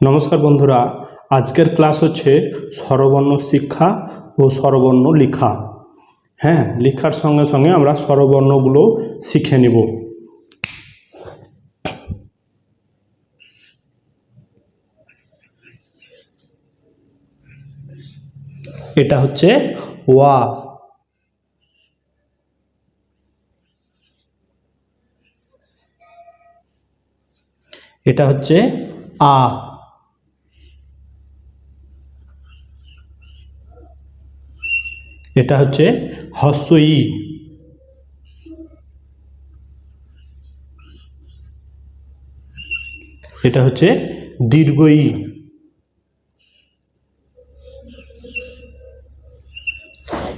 নমস্কার বন্ধুরা, আজকের ক্লাস হচ্ছে স্বরবর্ণ শিক্ষা ও স্বরবর্ণ লেখা। হ্যাঁ লেখার সঙ্গে সঙ্গে আমরা স্বরবর্ণগুলো শিখে নেব। এটা হচ্ছে ওয়া। এটা হচ্ছে আ। এটা হচ্ছে হস্যই এটা হচ্ছে দীর্ঘই।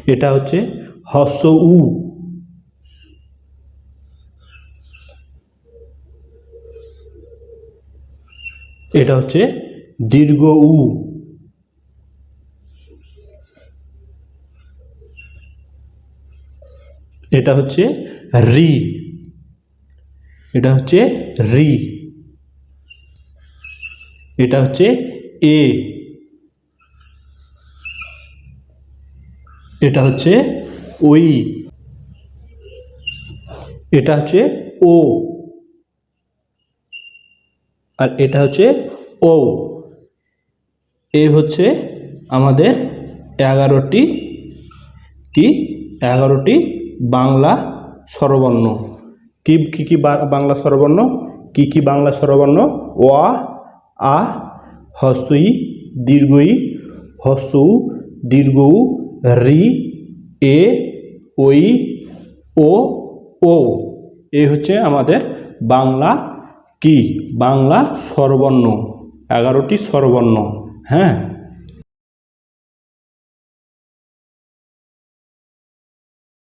এটা হচ্ছে হস্য উ এটা হচ্ছে দীর্ঘ উ এটা হচ্ছে রি। এটা হচ্ছে রি। এটা হচ্ছে এ। এটা হচ্ছে ওই। এটা হচ্ছে ও। আর এটা হচ্ছে ও এ হচ্ছে আমাদের এগারোটি কি? এগারোটি বাংলা স্বরবর্ণ। কি, কী কী বাংলা স্বরবর্ণ? কি কি বাংলা স্বরবর্ণ? ওয়া, আ হস্যই দীর্ঘই হস্যউ দীর্ঘউ রি, এ, ওই, ও ও। এই হচ্ছে আমাদের বাংলা কি? বাংলা স্বরবর্ণ। এগারোটি স্বরবর্ণ। হ্যাঁ?